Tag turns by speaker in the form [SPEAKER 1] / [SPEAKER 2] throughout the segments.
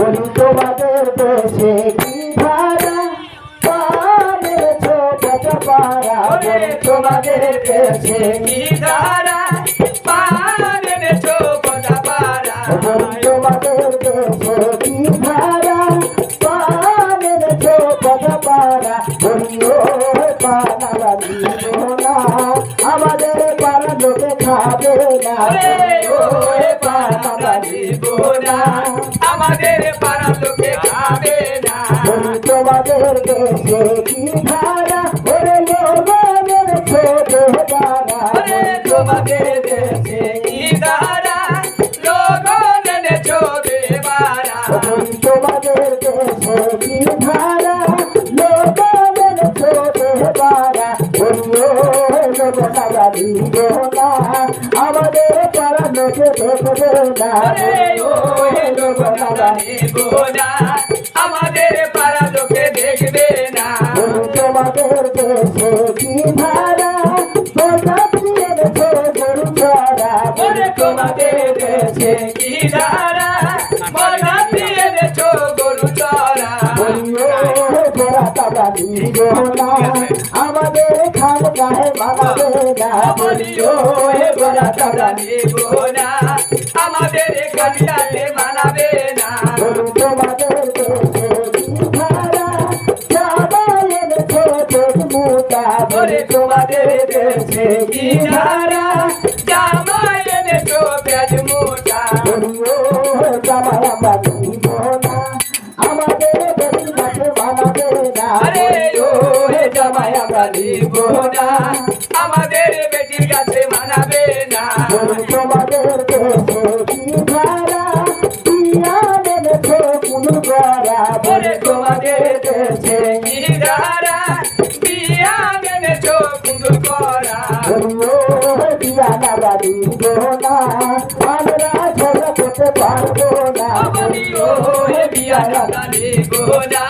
[SPEAKER 1] বলি তোমাদের দেশে কি পানের ছোট তোমাদের দেশে
[SPEAKER 2] কি ধারা পান এনেছো কথা পারা
[SPEAKER 1] বলি তোমাদের দেশে কি ধারা পানের ছোট পারা বলি ও পানারা আমাদের পাড়া লোকে খাবে না।
[SPEAKER 2] দিব না আমাদের পাড়া লোকে খাবে না
[SPEAKER 1] তোমাদের দেশে কি ধারা ওরে লোকের ছোট পারা
[SPEAKER 2] তোমাদের দেশে কি ধারা
[SPEAKER 1] না। আমাদের পাড়া লোকে দেখবে না
[SPEAKER 2] আমাদের পাড়া লোকে দেখবে না।
[SPEAKER 1] তোমাদের দেশে কি
[SPEAKER 2] ওরে তোমাদের দেশে কি ধারা
[SPEAKER 1] আমাদের খাল গায়ে মানাবে না
[SPEAKER 2] বলিও হে গোরা চাবড়া নিব না। আমাদের কালিয়াতে মানাবে না।
[SPEAKER 1] তোমাদের দেশে কি ধারা সাবায়ের ছোট
[SPEAKER 2] তোমাদের দেশে কি ধারা? জামাই এনেছো পেঁয়াজ মোটা।
[SPEAKER 1] আমাদের না
[SPEAKER 2] আমাদের বেটির কাছে মানাবে না।
[SPEAKER 1] তোমাদের মেনেছো
[SPEAKER 2] ওরে তোমাদের দেশে কি ধারা বিয়া এনেছো কুন্দুর করা।
[SPEAKER 1] দিব না আমরা ঝগড়া করতে পারব না
[SPEAKER 2] বিয়া আমরা না।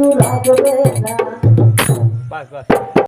[SPEAKER 1] ঘরে হিন্দু আসবে না
[SPEAKER 2] ওরে ও হে বিয়া আমরা নিব না আমাদের ঘরে ঋতু রাখবে না
[SPEAKER 1] বলিও পিয়া নাগা দিব না আমাদের ঘরে হিন্দু আসবে না
[SPEAKER 2] বাস বাস